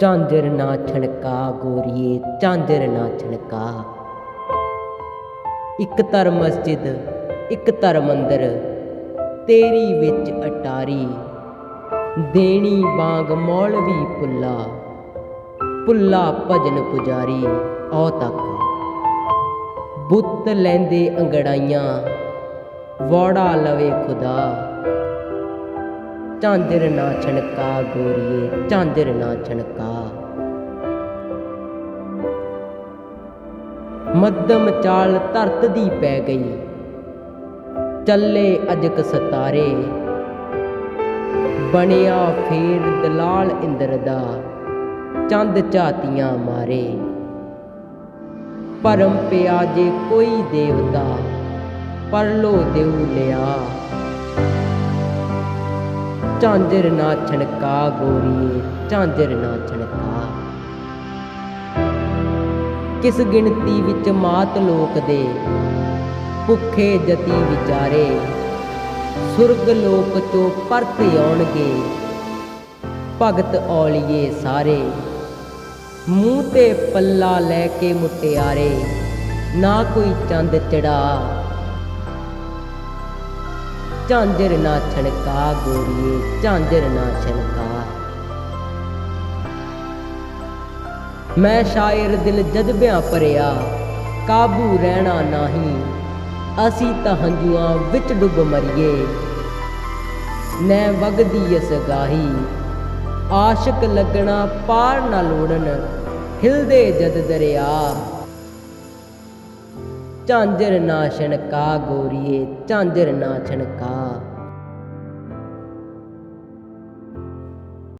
ਝਾਂਜਰ ਨਾ ਛਣਕਾ ਗੋਰੀਏ ਝਾਂਜਰ ਨਾ ਛਣਕਾ। ਇੱਕ ਧਰ ਮਸਜਿਦ, ਇੱਕ ਧਰ ਮੰਦਰ, ਤੇਰੀ ਵਿੱਚ ਅਟਾਰੀ। ਦੇਣੀ ਬਾਗ ਮੌਲਵੀ ਪੁੱਲਾ ਪੁੱਲਾ ਭਜਨ ਪੁਜਾਰੀ ਔ ਤੱਕ। ਬੁੱਤ ਲੈਂਦੇ ਅੰਗੜਾਈਆਂ, ਵੋੜਾ ਲਵੇ ਖੁਦਾ। ਝਾਂਜਰ ਨਾ ਛਣਕਾ ਗੋਰੀਏ ਝਾਂਜਰ ਨਾ ਛਣਕਾ। ਮੱਧਮ ਚਾਲ ਧਰਤ ਦੀ ਪੈ ਗਈ, ਚੱਲੇ ਅਜਕ ਸਤਾਰੇ। ਬਣਿਆ ਫੇਰ ਦਲਾਲ ਇੰਦਰ ਦਾ, ਚੰਦ ਝਾਤੀਆਂ ਮਾਰੇ। ਪਰਮ ਪਿਆ ਜੇ ਕੋਈ ਦੇਵਤਾ, ਪਰਲੋ ਦੇਉ ਲਿਆ। ਝਾਂਜਰ ਨਾ ਛਣਕਾ ਗੋਰੀਏ ਝਾਂਜਰ ਨਾ ਛਣਕਾ। ਕਿਸ ਗਿਣਤੀ ਵਿੱਚ ਮਾਤ ਲੋਕ ਦੇ? ਭੁੱਖੇ ਜਤੀ ਵਿਚਾਰੇ, ਸੁਰਗ ਲੋਕ ਚੋਂ ਪਰਤ ਆਉਣਗੇ। ਭਗਤ ਔਲੀਏ ਸਾਰੇ, ਮੂੰਹ ਤੇ ਪੱਲਾ ਲੈ ਕੇ ਮੁਟਿਆਰੇ, ਨਾ ਕੋਈ ਚੰਦ ਚੜਾ ਝਾਂਜਰ ਨਾ ਛਣਕਾ ਗੋਰੀਏ, ਝਾਂਜਰ ਨਾ ਛਣਕਾ। ਮੈਂ ਸ਼ਾਇਰ ਦਿਲ ਜਜ਼ਬਿਆਂ ਭਰਿਆ, ਕਾਬੂ ਰਹਿਣਾ ਨਹੀਂ, ਅਸੀਂ ਤਾਂ ਹੰਝੂਆਂ ਵਿੱਚ ਡੁੱਬ ਮਰੀਏ। ਨੈ ਵਗਦੀ ਇਸ ਗਾਹੀ, ਆਸ਼ਿਕ ਲੱਗਣਾ ਪਾਰ ਨਾ ਲੋੜਨ, ਹਿਲਦੇ ਜਦ ਦਰਿਆ। ਝਾਂਜਰ ਨਾ ਛਣਕਾ ਗੋਰੀਏ ਝਾਂਜਰ ਨਾ ਛਣਕਾ।